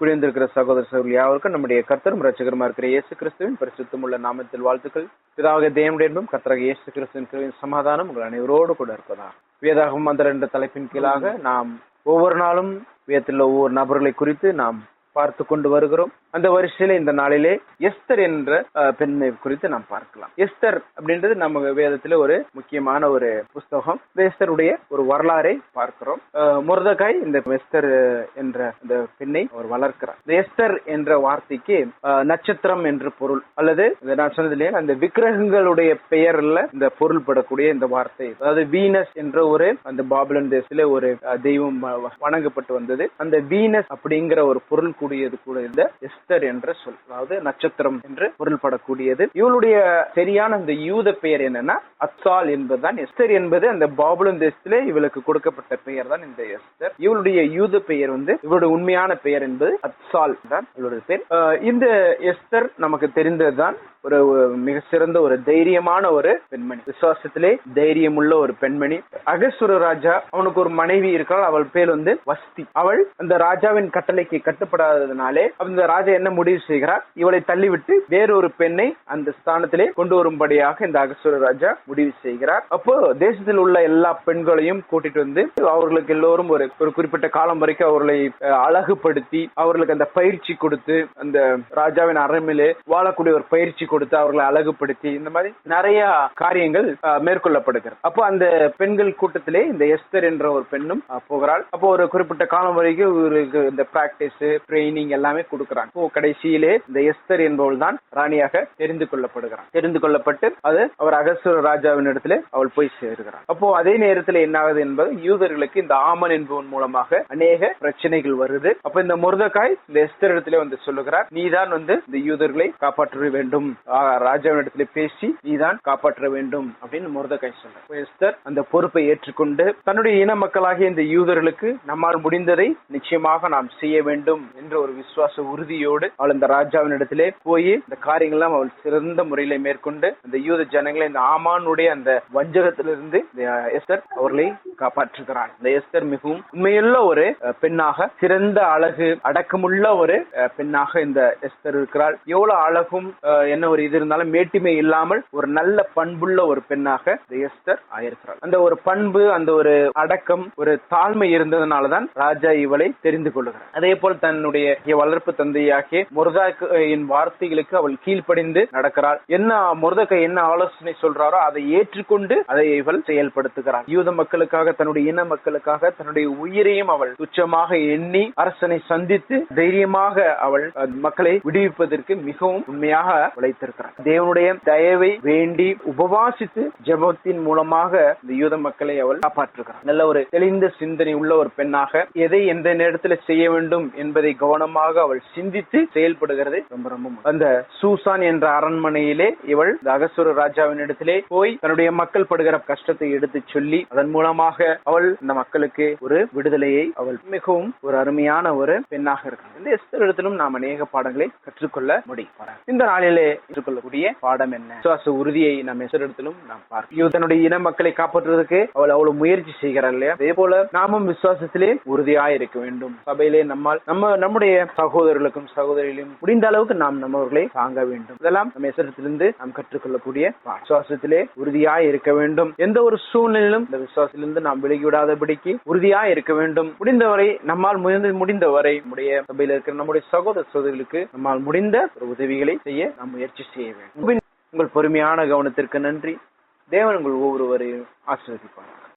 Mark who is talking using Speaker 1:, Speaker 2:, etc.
Speaker 1: குடியிருந்திருக்கிற சகோதர சகோதரி யாவருக்கும் நம்முடைய கர்த்தரும் ரட்சகருமா இருக்கிற இயேசு கிறிஸ்துவின் பரிசுத்தமுள்ள நாமத்தில் வாழ்த்துக்கள். இதாக தேவனுடைய என்பும் கர்த்தராக இயேசு கிறிஸ்துவின் சமாதானம் உங்கள் அனைவரோடு கூட இருப்பதா வேதாகம் மந்திர என்ற தலைப்பின் கீழாக நாம் ஒவ்வொரு நாளும் வேதத்தில் ஒவ்வொரு நபர்களை குறித்து நாம் பார்த்து கொண்டு வருகிறோம். அந்த வரிசையில இந்த நாளிலே எஸ்தர் என்ற பெண்மை பெண்ணை குறித்து நாம் பார்க்கலாம். எஸ்தர் அப்படின்றது நம்ம வேதத்துல ஒரு முக்கியமான ஒரு புஸ்தகம். இந்த எஸ்தருடைய ஒரு வரலாறை பார்க்கிறோம். முருதகாய் இந்த எஸ்தர் என்ற இந்த பெண்ணை அவர் வளர்க்கிறார். இந்த எஸ்தர் என்ற வார்த்தைக்கு நட்சத்திரம் என்று பொருள் அல்லது நான் சொன்னது இல்லையா அந்த விக்கிரகங்களுடைய பெயர்ல இந்த பொருள்படக்கூடிய இந்த வார்த்தை. அதாவது வீனஸ் என்ற ஒரு அந்த பாபுலன் தேசத்துல ஒரு தெய்வம் வணங்கப்பட்டு வந்தது. அந்த வீனஸ் அப்படிங்கிற ஒரு பொருள் கூடியது கூட இந்த எஸ்தர். என்ற சொல் அதாவது நட்சத்திரம் என்று பொருள்படக்கூடியது. இவளுடைய சரியான அந்த யூத பெயர் என்னன்னா அத்சால் என்பதுதான் எஸ்தர் என்பது அந்த பாபுலன் தேசத்திலே இவளுக்கு கொடுக்கப்பட்ட பெயர் தான் இந்த எஸ்தர். இவளுடைய யூத பெயர் வந்து இவளுடைய உண்மையான பெயர் என்பது அத்சால் தான் இவளுடைய பெயர். இந்த எஸ்தர் நமக்கு தெரிந்ததுதான் ஒரு மிக சிறந்த ஒரு தைரியமான ஒரு பெண்மணி. விசுவாசத்திலே தைரியம் உள்ள ஒரு பெண்மணி. அகசுர ராஜா அவனுக்கு ஒரு மனைவி இருக்காள் அவள் பேர் வந்து வஸ்தி. அவள் அந்த ராஜாவின் கட்டளைக்கு கட்டுப்படாததுனாலே அந்த ராஜா என்ன முடிவு செய்கிறார்? இவளை தள்ளிவிட்டு வேறொரு பெண்ணை அந்த ஸ்தானத்திலே கொண்டு வரும்படியாக இந்த அகசுர ராஜா முடிவு செய்கிறார். அப்போ தேசத்தில் உள்ள எல்லா பெண்களையும் கூட்டிட்டு வந்து அவர்களுக்கு எல்லோரும் ஒரு ஒரு குறிப்பிட்ட காலம் வரைக்கும் அவர்களை அழகுபடுத்தி அவர்களுக்கு அந்த பயிற்சி கொடுத்து அந்த ராஜாவின் அரமிலே வாழக்கூடிய ஒரு பயிற்சி கொடுத்து அவர்களை அழகுபடுத்தி இந்த மாதிரி நிறைய காரியங்கள் மேற்கொள்ளப்படுகிறது. அப்போ அந்த பெண்கள் கூட்டத்திலே இந்த எஸ்தர் என்ற ஒரு பெண்ணும் போகிறாள். அப்போ ஒரு குறிப்பிட்ட காலம் வரைக்கும் இவருக்கு இந்த பிராக்டிஸ் ட்ரைனிங் எல்லாமே கொடுக்குறாங்க. அப்போ கடைசியிலே இந்த எஸ்தர் என்பவள் தான் ராணியாக தெரிந்து கொள்ளப்படுகிறான். தெரிந்து கொள்ளப்பட்டு அது அவர் அகசுர ராஜாவின் இடத்துல அவள் போய் சேருகிறார் அப்போ அதே நேரத்தில் என்ன ஆகுது என்பது யூதர்களுக்கு இந்த ஆமன் என்பவன் மூலமாக அநேக பிரச்சனைகள் வருது. அப்ப இந்த முருதக்காய் இந்த எஸ்தர் இடத்திலே வந்து சொல்லுகிறார் நீதான் வந்து இந்த யூதர்களை காப்பாற்ற வேண்டும். ராஜாவின் இடத்திலே பேசி நீதான் காப்பாற்ற வேண்டும். அப்படின்னு முருதக்காய் சொல்றார். எஸ்தர் அந்த பொறுப்பை ஏற்றுக்கொண்டு தன்னுடைய இன மக்களாகிய இந்த யூதர்களுக்கு நம்மால் முடிந்ததை நிச்சயமாக நாம் செய்ய வேண்டும் என்ற ஒரு விசுவாச உறுதியோடு நம்பிக்கையோடு அவள் அந்த ராஜாவின் இடத்திலே போய் இந்த காரியங்கள்லாம் அவள் சிறந்த முறையில மேற்கொண்டு அந்த யூத ஜனங்களை இந்த ஆமானுடைய அந்த வஞ்சகத்திலிருந்து எஸ்தர் அவர்களை காப்பாற்றுகிறாள். இந்த எஸ்தர் மிகவும் உண்மையுள்ள ஒரு பெண்ணாக சிறந்த அழகு அடக்கமுள்ள ஒரு பெண்ணாக இந்த எஸ்தர் இருக்கிறாள். எவ்வளவு அழகும் என்ன ஒரு இது இருந்தாலும் மேட்டிமை இல்லாமல் ஒரு நல்ல பண்புள்ள ஒரு பெண்ணாக இந்த எஸ்தர் ஆயிருக்கிறாள். அந்த ஒரு பண்பு அந்த ஒரு அடக்கம் ஒரு தாழ்மை இருந்ததுனாலதான் ராஜா இவளை தெரிந்து கொள்ளுகிறார் அதே போல் தன்னுடைய வளர்ப்பு தந்தையாகிய முருதாக்கின் வார்த்தைகளுக்கு அவள் கீழ்ப்படிந்து நடக்கிறாள். என்ன முருதக்கை என்ன ஆலோசனை சொல்றாரோ அதை ஏற்றுக்கொண்டு அதை இவள் செயல்படுத்துகிறாள். யூத மக்களுக்காக தன்னுடைய இன மக்களுக்காக தன்னுடைய உயிரையும் அவள் துச்சமாக எண்ணி அரசனை சந்தித்து தைரியமாக அவள் மக்களை விடுவிப்பதற்கு மிகவும் உண்மையாக உழைத்திருக்கிறார் தேவனுடைய தயவை வேண்டி உபவாசித்து ஜெபத்தின் மூலமாக இந்த யூத மக்களை அவள் காப்பாற்றுகிறார் நல்ல ஒரு தெளிந்த சிந்தனை உள்ள ஒரு பெண்ணாக எதை எந்த நேரத்தில் செய்ய வேண்டும் என்பதை கவனமாக அவள் சிந்தித்து செயல்படுகிறது. ரொம்ப ரொம்ப. அந்த சூசான் என்ற அரண்மனையிலே இவள் அகசுர ராஜாவின் இடத்திலே போய் தன்னுடைய மக்கள் படுகிற கஷ்டத்தை எடுத்து சொல்லி அதன் மூலமாக அவள் இந்த மக்களுக்கு ஒரு விடுதலையை அவள் மிகவும் ஒரு அருமையான ஒரு பெண்ணாக இருக்கிறார் இந்த எஸ்தர் இடத்திலும் நாம் அநேக பாடங்களை கற்றுக்கொள்ள முடியும். இந்த நாளிலே கற்றுக்கொள்ளக்கூடிய பாடம் என்ன? விசுவாச உறுதியை நாம் எஸ்தர் இடத்திலும் நாம் பார்க்கிறோம் இவ தன்னுடைய இன மக்களை காப்பாற்றுவதற்கு அவள் அவ்வளவு முயற்சி செய்கிறாள் இல்லையா? அதே போல நாமும் விசுவாசத்திலே உறுதியாய் இருக்க வேண்டும். சபையிலே நம்மால் நம்ம நம்முடைய சகோதரர்களுக்கும் சகோதரிகளையும் முடிந்த அளவுக்கு நாம் நம்மவர்களை தாங்க வேண்டும். இதெல்லாம் நம்ம எசரத்திலிருந்து நாம் கற்றுக்கொள்ளக்கூடிய விசுவாசத்திலே உறுதியாய் இருக்க வேண்டும். எந்த ஒரு சூழ்நிலையிலும் இந்த விசுவாசத்திலிருந்து நாம் விலகிவிடாதபடிக்கு உறுதியாய் இருக்க வேண்டும். முடிந்தவரை நம்மால் முடிந்த முடிந்தவரை நம்முடைய சபையில் இருக்கிற நம்முடைய சகோதர சகோதரிகளுக்கு நம்மால் முடிந்த ஒரு உதவிகளை செய்ய நாம் முயற்சி செய்ய வேண்டும். உங்கள் பொறுமையான கவனத்திற்கு நன்றி. தேவன் உங்கள் ஒவ்வொருவரையும் ஆசீர்வதிப்பார்